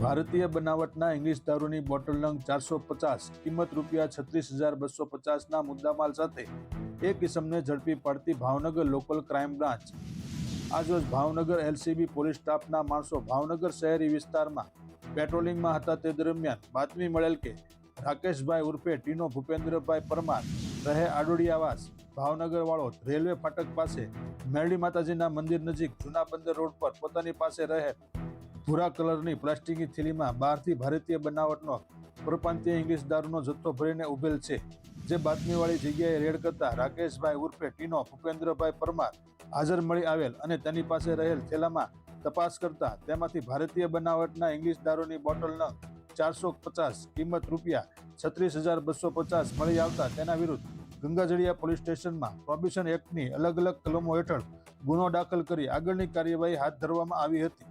ભારતીય બનાવટના ઇંગ્લિશ દારૂની બોટલ નંગ ચારસો પચાસ, કિંમત રૂપિયા છત્રીસ હજાર બસો પચાસના મુદ્દામાલ સાથે એક કિસમને ઝડપી પાડતી ભાવનગર લોકલ ક્રાઇમ બ્રાન્ચ. આજરોજ ભાવનગર એલસીબી પોલીસ સ્ટાફના માણસો ભાવનગર શહેરી વિસ્તારમાં પેટ્રોલિંગમાં હતા તે દરમિયાન બાતમી મળેલ કે રાકેશભાઈ ઉર્ફે ટીનો ભૂપેન્દ્રભાઈ પરમાર રહે આડોડિયાવાસ ભાવનગર વાળો રેલવે ફાટક પાસે, મેરડી માતાજીના મંદિર નજીક જૂના બંદર રોડ પર પોતાની પાસે રહે ભૂરા કલરની પ્લાસ્ટિકની થેલીમાં બહારથી ભારતીય બનાવટનો પરપ્રાંતીય ઇંગ્લિશ દારૂનો જથ્થો ભરીને ઉભેલ છે. જે બાતમીવાળી જગ્યાએ રેડ કરતા રાકેશભાઈ ઉર્ફે ટીનો ભૂપેન્દ્રભાઈ પરમાર હાજર મળી આવેલ અને તેની પાસે રહેલ થેલામાં તપાસ કરતા તેમાંથી ભારતીય બનાવટના ઇંગ્લિશ દારૂની બોટલનો ચારસો પચાસ કિંમત રૂપિયા છત્રીસ હજાર બસો પચાસ મળી આવતા તેના વિરુદ્ધ ગંગાજળિયા પોલીસ સ્ટેશનમાં પ્રોબિશન એક્ટની અલગ અલગ કલમો હેઠળ ગુનો દાખલ કરી આગળની કાર્યવાહી હાથ ધરવામાં આવી હતી.